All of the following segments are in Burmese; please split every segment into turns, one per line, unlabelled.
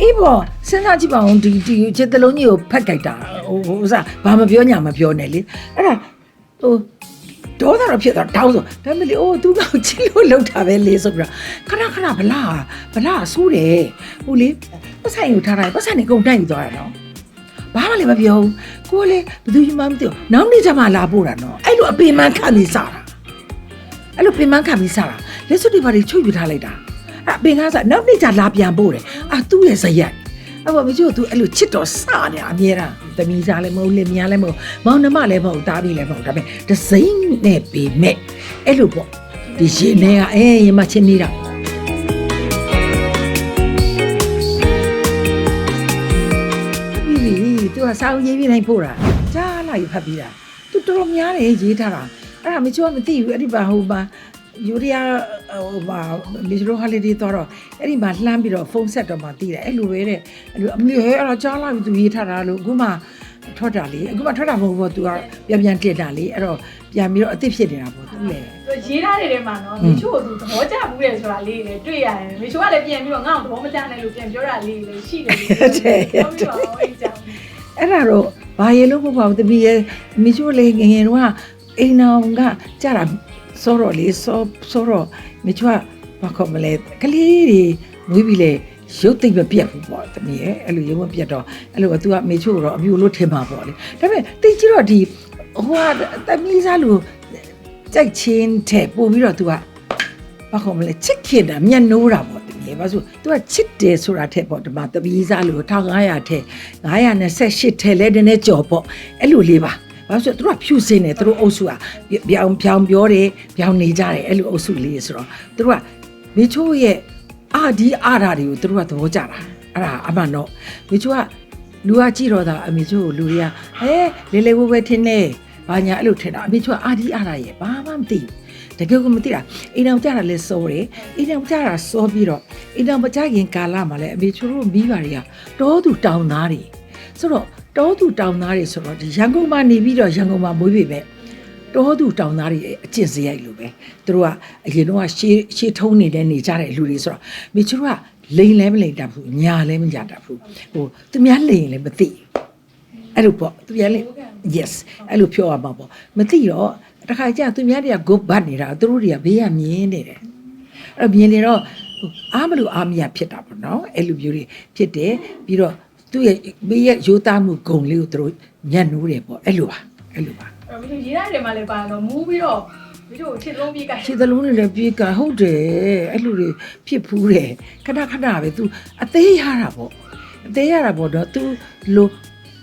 အေးပေါ့စဉ်းစားကြည့်ပါဦးဒီဒီချစ်တလုံးကြီးကိုဖက်ကြိုက်တာဟိုဟိုဥစားဘာမပြောညာမပြောနဲ့လေအဲ့ဒါဟိုဒေါသတော့ဖြစ်သွားတောင်းဆိုဒါပေမဲ့လေအိုးသူကချစ်လို့လောက်တာပဲလေဆိုပြီးတော့ခဏခဏဗလာဗလာဆူးတယ်ဟိုလေပတ်ဆိုင်ကိုထားတာပတ်ဆိုင်နေကုန်တိုက်ယူသွားတာနော်ဘာမှလည်းမပြောဘူးကိုကလေဘယ်သူမှမသိဘူးနောက်နေ့ကျမှလာပို့တာနော်အဲ့လိုအပင်မခံပြီးစားတာအဲ့လိုပင်မခံပြီးစားတာလက်စွပ်တွေဘာတွေချုပ်ယူထားလိုက်တာ အဲ့ပင်ကားစားနောက်နေ့ကျလာပြန်ပို့တယ်အာသူ့ရဲ့ဇယက်အဲ့ပေါ်မကျို့သူအဲ့လိုချစ်တော်စနေတာအမြဲတမ်းသမီးစားလည်းမဟုတ်လင်မယားလည်းမဟုတ်မောင်နှမလည်းမဟုတ်တားပြီးလည်းမဟုတ်ဒါပေမဲ့ဒစိမ့်နဲ့ပေမဲ့အဲ့လိုပေါ့ဒီရှင်နေကအဲရင်မချင်းနေတာပြီးပြီသူကစာအုပ်ရေးပြနိုင်ပို့တာကြားလာယူဖတ်ပြီးတာသူတော်တော်များတယ်ရေးထားတာအဲ့ဒါမချိုးမသိဘူးအဲ့ဒီပါဟိုပါယူရီးယား ဟိုပါမီဇရိုဟလီဒီတော့အဲ့ဒီမှာလှမ်းပြီးတော့ဖုန်းဆက်တော့မှတည်တယ်အဲ့လိုပဲတဲ့အဲ့လိုအမေဟဲအဲ့တော့ကြားလာပြီသူရေးထားတာလို့အခုမှထွက်တာလေအခုမှထွက်တာမဟုတ်ဘူးသူကပြန်ပြန်တက်တာလေအဲ့တော့ပြန်ပြီးတော့အစ်စ်ဖြစ်နေတာပေါ့သူလေ
သူရေးထားတဲ့ထဲမှာနော်မချို့သူသဘောကျဘူးလေဆိုတာလေးလည်းတွေ့ရတယ်မချို့ကလည်းပြန်ပြီးတော့ငါ့ကိုသဘောမကျနဲ့လို့ပြန်ပြောတာလေးလည်းရှိတယ်ပြောပြီးတော့အေးကြောင်
အဲ့ဒါတော့ဘာရေလို့မဟုတ်ပါဘူးတပီရဲ့မိချိုးလေးငယ်ငယ်တော့အိမ်နောင်ကကြတာ စောတော့လေစောစောတော့မချွတ်ဘာခေါ်မလဲကလေးတွေမွေးပြီးလေရုပ်သိမ့်မပြတ်ဘူးပေါ့တမီးရဲ့အဲ့လိုရုပ်မပြတ်တော့အဲ့လိုသူကမေချို့တော့အမျိုးလို့ထင်ပါပေါ့လေဒါပေမဲ့တိတ်ကြည့်တော့ဒီဟိုကတမီးစားလို့ကြိုက်ချင်းတဲ့ပို့ပြီးတော့သူကဘာခေါ်မလဲချစ်ခင်တာမျက်နှိုးတာပေါ့တမီးရဲ့ဘာလို့သူကချစ်တယ်ဆိုတာထက်ပေါ့ဒီမှာတမီးစားလို့1500ထက်928ထက်လဲတည်းနဲ့ကြော်ပေါ့အဲ့လိုလေးပါ ဘာလို့ဆိုသူတို့ကဖြူစင်းတယ်သူတို့အုပ်စုကပြောင်ပြောင်ပြောတယ်ပြောင်နေကြတယ်အဲ့လိုအုပ်စုလေးဆိုတော့သူတို့ကမေချိုးရဲ့အာဒီအာရာတွေကိုသူတို့ကသဘောကျတာအဲ့ဒါအမှန်တော့မေချိုးကလူကကြည့်တော့တာအမေချိုးကိုလူတွေကဟဲလေလေဝဲဝဲထင်းနေဘာညာအဲ့လိုထင်တာအမေချိုးကအာဒီအာရာရဲ့ဘာမှမသိဘူးတကယ်ကိုမသိတာအိမ်အောင်ကြတာလဲစောတယ်အိမ်အောင်ကြတာစောပြီးတော့အိမ်အောင်မကြခင်ကာလမှာလဲအမေချိုးတို့မိပါတွေကတောသူတောင်သားတွေဆိုတော့ တောသူတောင်သားတွေဆိုတော့ဒီရန်ကုန်မှာနေပြီးတော့ရန်ကုန်မှာမွေးပေမဲ့တောသူတောင်သားတွေအကျင့်စရိုက်လိုပဲသူတို့ကအရင်တော့ရှေးရှေးထုံးနေတဲ့နေကြတဲ့လူတွေဆိုတော့မိချိုးတို့ကလိန်လဲမလိန်တတ်ဘူးညာလဲမညာတတ်ဘူးဟိုသူများလိန်လည်းမသိဘူးအဲ့လိုပေါ့သူများလိန် yes အဲ့လိုပြောရမှာပေါ့မသိတော့တခါကျသူများတွေက go bad နေတာသူတို့တွေကဘေးကမြင်နေတယ်အဲ့တော့မြင်နေတော့ဟိုအားမလို့အားမရဖြစ်တာပေါ့နော်အဲ့လိုမျိုးတွေဖြစ်တယ်ပြီးတော့ သူ့ရဲ့ဘေးရဲ့ရိုးသားမှုဂုံလေးကိုသူတို့ညံ့နိုးတယ်ပေါ့အဲ့လိုပါအဲ့လိုပါ
အဲ့မချို့ရေးထားတဲ့ထဲမှာလည်းပါတော့မူးပြီးတော့မချို့ချစ်လုံးပြီးကြ
ခြေသလုံးတွေလည်းပြေးကဟုတ်တယ်အဲ့လိုတွေဖြစ်ဖူးတယ်ခဏခဏပဲ तू အသေးရတာပေါ့အသေးရတာပေါ့တော့ तू လို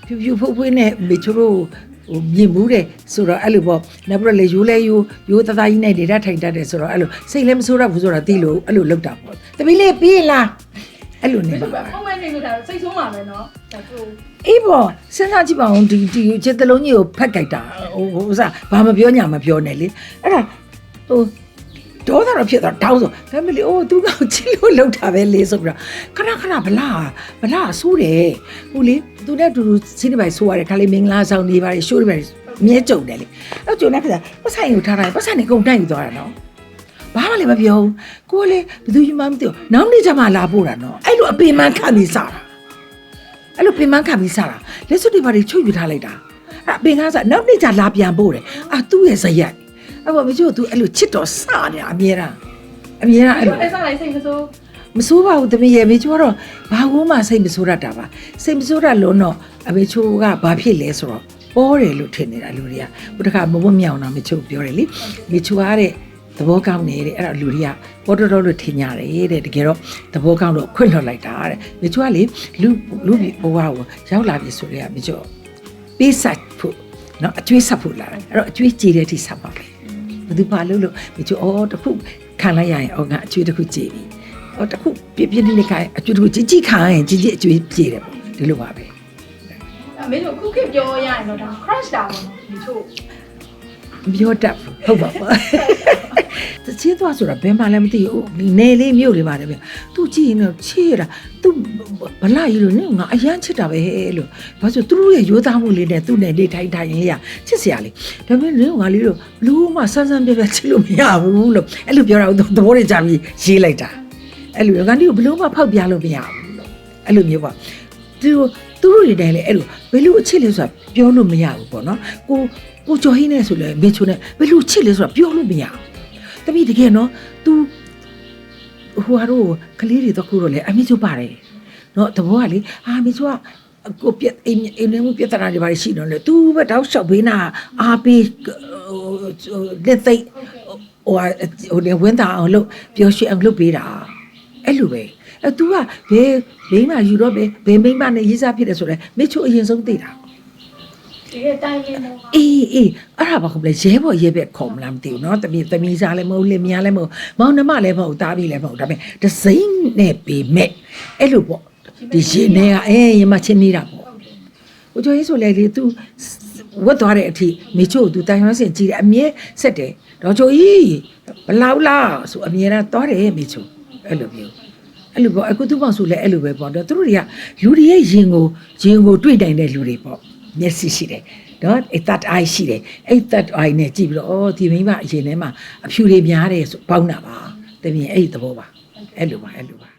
ဖြူဖြူဖုတ်ဖွေးနဲ့မေချိုးတို့ဟိုမြင်မှုတယ်ဆိုတော့အဲ့လိုပေါ့နောက်ပြီးတော့လေရိုးလဲရိုးရိုးသားသားကြီးနဲ့နေတာထိုင်တတ်တယ်ဆိုတော့အဲ့လိုစိတ်လည်းမဆိုးရဘူးဆိုတော့တီးလို့အဲ့လိုလောက်တာပေါ့တပီးလေးပြေးလား အဲ့လို
မ
နေ
ချို့က
ပါ
ပုံမှန်နေလို့ဒါစိတ်ဆိုးမှာပဲနော်ဒါသူ
အေးပေါ့စဉ်းစားကြည့်ပါဦးဒီဒီချစ်တလုံးကြီးကိုဖက်ကြိုက်တာဟိုဟိုဥစားဘာမပြောညာမပြောနဲ့လေအဲ့ဒါဟိုဒေါသတော့ဖြစ်သွားတောင်းဆိုဒါပေမဲ့လေအိုးသူကချစ်လို့လောက်တာပဲလေဆိုပြီးတော့ခဏခဏဗလာဗလာဆူးတယ်ဟိုလေသူနဲ့အတူတူစိနေပိုင်ဆိုးရတယ်ခါလေးမင်္ဂလာဆောင်နေပါလေရှိုးနေပါလေအမြဲကြုံတယ်လေအဲ့ကြုံနေခါပတ်ဆိုင်ကိုထားတာပတ်ဆိုင်နေကုန်တိုက်ယူသွားတာနော်ဘာမှလည်းမပြောဘူးကိုကလေဘယ်သူမှမသိဘူးနောက်နေ့ကျမှလာပို့တာနော် အဲ့လိုအပင်မခံပြီးစားတာအဲ့လိုပင်မခံပြီးစားတာလက်စွပ်တွေဘာတွေချုပ်ယူထားလိုက်တာအဲ့အပင်ကားစားနောက်နေ့ကျလာပြန်ပို့တယ်အာသူ့ရဲ့ဇယက်အဲ့ပေါ်မကျို့သူအဲ့လိုချစ်တော်စနေတာအမြဲတမ်းအမြဲတမ်းအဲ့
ချို့
လို
လည်းစားလိုက်စိတ်မဆိုး
မဆိုးပါဘူးတမီးရဲ့မေချိုးကတော့ဘာကူမှစိတ်မဆိုးတတ်တာပါစိတ်မဆိုးတတ်လို့တော့အမေချိုးကဘာဖြစ်လဲဆိုတော့ပေါ်တယ်လို့ထင်နေတာလူတွေကဟိုတခါမဝတ်မြောင်တာမေချိုးပြောတယ်လေမေချိုးကတဲ့ သဘောကောင်းနေတဲ့အဲ့ဒါလူတွေကပေါ်တော်တော်လို့ထင်ကြတယ်တဲ့တကယ်တော့သဘောကောင်းလို့ခွင့်လွှတ်လိုက်တာတဲ့မေချိုးကလေလူလူဘဝကိုရောက်လာပြီဆိုတော့မေချိုးပေးဆက်ဖို့နော်အကျွေးဆက်ဖို့လာတယ်အဲ့တော့အကျွေးကြည်တဲ့အထိဆက်ပါပဲဘယ်သူပါလို့လို့မေချိုးအော်တခုခံလိုက်ရရင်အော်ငါအကျွေးတစ်ခုကြည်ပြီဟိုတခုပြပြနေနေခိုင်းအကျွတ်တခုကြီးကြီးခိုင်းကြီးကြီးအကျွေးပြေတယ်ပေါ့ဒီလိုပါပဲ
အမေတို့ခုခေတ်ပြောရရင်တော့ဒါ crush တာပေါ့နော်မချို့
မ ပြောတတ်ဘူးဟုတ်ပါပါတချေးသွားဆိုတာဘယ်မှလည်းမသိဘူးဒီနယ်လေးမြို့လေးပါတယ်ဗျသူကြည့်ရင်တော့ချေးရတာသူဘလာကြီးလို့နေငါအရန်ချစ်တာပဲလို့ဘာလို့သူတို့ရဲ့ရိုးသားမှုလေးနဲ့သူ့နဲ့လေးထိုင်ထိုင်လေးရချစ်စရာလေးဒါပေမဲ့နေငါလေးတို့ဘလူးမှဆန်းဆန်းပြပြချစ်လို့မရဘူးလို့အဲ့လိုပြောတာသဘောတွေကြပြီးရေးလိုက်တာအဲ့လိုငါလေးကိုဘလူးမှဖောက်ပြလို့မရဘူးလို့အဲ့လိုမျိုးပေါ့သူတို့သူတို့တွေတိုင်းလေအဲ့လိုဘယ်လိုအချစ်လဲဆိုတာ ပြောလို့မရဘူးပေါ့နော်ကိုကိုကျော်ဟင်းနဲ့ဆိုလဲမေချိုနဲ့ဘယ်လိုချစ်လဲဆိုတာပြောလို့မရဘူးတပည့်တကယ်နော် तू ဟိုဟာတို့ကလေးတွေတော့ခုတော့လေအမေချိုပါတယ်နော်တဘောကလေအာမေချိုကကိုပြက်အိမ်အိမ်နေမှုပြဿနာတွေပါရှိတော့လေ तू ပဲတောက်လျှောက်ဘေးနာအားပေးဟိုလက်သိပ်ဟိုဟာဟိုလေဝင်းတာအောင်လို့ပျော်ရွှင်အောင်လုပ်ပေးတာအဲ့လိုပဲအဲ तू ကဘယ်ဘေးမှာယူတော့ဘယ်ဘယ်မိမနဲ့ရေးစားဖြစ်တယ်ဆိုလဲမေချိုအရင်ဆုံးသိတာ
ဒီကတိုင်းရင်းတော့
အေးအေးအဲ့ဒါဘာခုမလဲရဲဘော်ရဲဘက်ခေါ်မလားမသိဘူးเนาะတမီတမီစားလည်းမဟုတ်လင်မယားလည်းမဟုတ်မောင်နှမလည်းမဟုတ်တားပြီးလည်းမဟုတ်ဒါပေမဲ့ဒစိမ့်နဲ့ပေမဲ့အဲ့လိုပေါ့ဒီရှင်နေကအေးရမချင်းနေတာပေါ့ကိုကျော်ရေးဆိုလေလေ तू ဝတ်သွားတဲ့အထိမေချို့ तू တိုင်ရွှန်းစင်ကြည့်တယ်အမြဲဆက်တယ်တော့ချိုကြီးဘလောက်လားဆိုအမြဲတမ်းသွားတယ်မေချို့အဲ့လိုမျိုးအဲ့လိုပေါ့အခုသူ့ပေါင်ဆိုလဲအဲ့လိုပဲပေါ့တော့သူတို့တွေကလူတွေရဲ့ရင်ကိုရင်ကိုတွေ့နိုင်တဲ့လူတွေပေါ့ မျက်စိရှိတယ်နော်အဲ့ that eye ရှိတယ်အဲ့ that eye နဲ့ကြည့်ပြီးတော့အော်ဒီမိမအရင်ထဲမှာအဖြူတွေများတယ်ဆိုပေါင်းတာပါတကယ်အဲ့ဒီသဘောပါအဲ့လိုပါအဲ့လိုပါ